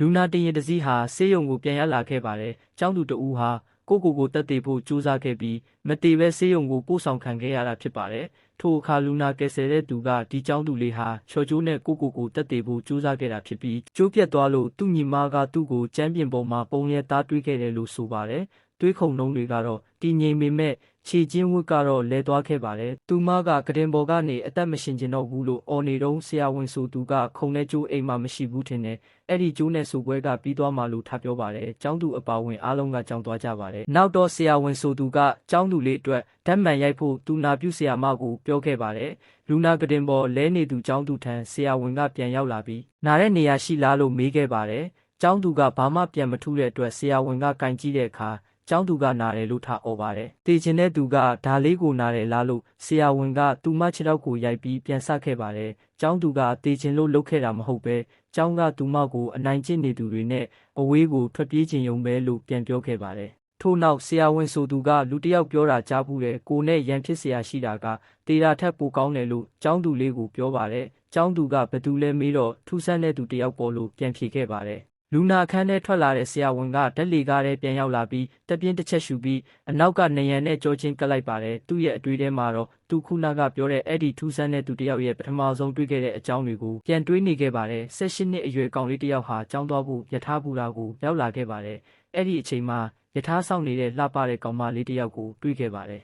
လူနာတင်ရင်တစည်းဟာဆေးရုံကိုပြန်ရောက်လာခဲ့ပါတယ်။ကျောင်းသူတဦးဟာကိုကိုကိုတက်သေးဖို့ကြိုးစားခဲ့ပြီးမတေပဲဆေးရုံကိုပို့ဆောင်ခံခဲ့ရတာဖြစ်ပါတယ်။ထိုအခါလူနာကယ်ဆယ်တဲ့သူကဒီကျောင်းသူလေးဟာချော်ကျိုးနဲ့ကိုကိုကိုတက်သေးဖို့ကြိုးစားခဲ့တာဖြစ်ပြီးကျိုးပြတ်သွားလို့သူ့ညီမကသူ့ကိုကျမ်းပြင်ပေါ်မှာပုံရဲသားတွေးခဲ့တယ်လို့ဆိုပါတယ်။ တွေးခုံနှုံးတွေကတော့တည်ငြိမ်ပေမဲ့ခြေချင်းဝတ်ကတော့လဲသွားခဲ့ပါတယ်။သူမကကတင်ပေါ်ကနေအသက်မရှင်ကျင်တော့ဘူးလို့အော်နေတော့ဆရာဝန်ဆိုသူကခုံတဲ့ကျိုးအိမ်မှာမရှိဘူးထင်တယ်။အဲ့ဒီကျိုးနဲ့ဆိုပွဲကပြီးသွားမှလို့ထားပြောပါတယ်။ကျောင်းသူအပါဝင်အားလုံးကကြောင်းသွားကြပါတယ်။နောက်တော့ဆရာဝန်ဆိုသူကကျောင်းသူလေးအတွက်ဓာတ်မှန်ရိုက်ဖို့သူနာပြုဆရာမကိုပြောခဲ့ပါတယ်။လူနာကတင်ပေါ်လဲနေသူကျောင်းသူထံဆရာဝန်ကပြန်ရောက်လာပြီးနားတဲ့နေရာရှိလားလို့မေးခဲ့ပါတယ်။ကျောင်းသူကဘာမှပြန်မထူးတဲ့အတွက်ဆရာဝန်ကကင်ကြည့်တဲ့အခါ ကျောင်းသူကနာတယ်လို့ထားអော်ပါတယ်။တေချင်တဲ့သူကဒါလေးကိုနာတယ်လားလို့ဆရာဝန်ကသူမခြေထောက်ကိုရိုက်ပြီးပြန်ဆက်ခဲ့ပါတယ်။ကျောင်းသူကတေချင်လို့လုပ်ခဲ့တာမဟုတ်ပဲကျောင်းကသူမကိုအနိုင်ကျင့်နေသူတွေနဲ့အဝေးကိုထွက်ပြေးခြင်းယုံပဲလို့ပြန်ပြောခဲ့ပါတယ်။ထို့နောက်ဆရာဝန်ဆိုသူကလူတစ်ယောက်ပြောတာကြားဘူးတယ်ကိုနဲ့ရန်ဖြစ်เสียရှိတာကတေတာထက်ပိုကောင်းတယ်လို့ကျောင်းသူလေးကိုပြောပါတယ်။ကျောင်းသူကဘသူလဲမေးတော့ထူးဆန်းတဲ့သူတစ်ယောက်ပေါ်လို့ပြန်ဖြေခဲ့ပါတယ်။ လူနာအခန်းထဲထွက်လာတဲ့ဆရာဝန်ကဓာတ်လီကားထဲပြန်ရောက်လာပြီးတက်ပြင်းတစ်ချက်ရှူပြီးအနောက်ကနယံနဲ့ကြောချင်းကပ်လိုက်ပါတယ်သူ့ရဲ့အတွေ့အထဲမှာတော့သူခုနကပြောတဲ့အဲ့ဒီထူးဆန်းတဲ့သူတစ်ယောက်ရဲ့ပထမဆုံးတွေ့ခဲ့တဲ့အကြောင်းတွေကိုပြန်တွေးနေခဲ့ပါတယ်16နှစ်အရွယ်ကောင်လေးတစ်ယောက်ဟာကျောင်းသွားဖို့ယထာဘူရာကိုရောက်လာခဲ့ပါတယ်အဲ့ဒီအချိန်မှာယထာဆောင်နေတဲ့လှပတဲ့ကောင်မလေးတစ်ယောက်ကိုတွေ့ခဲ့ပါတယ်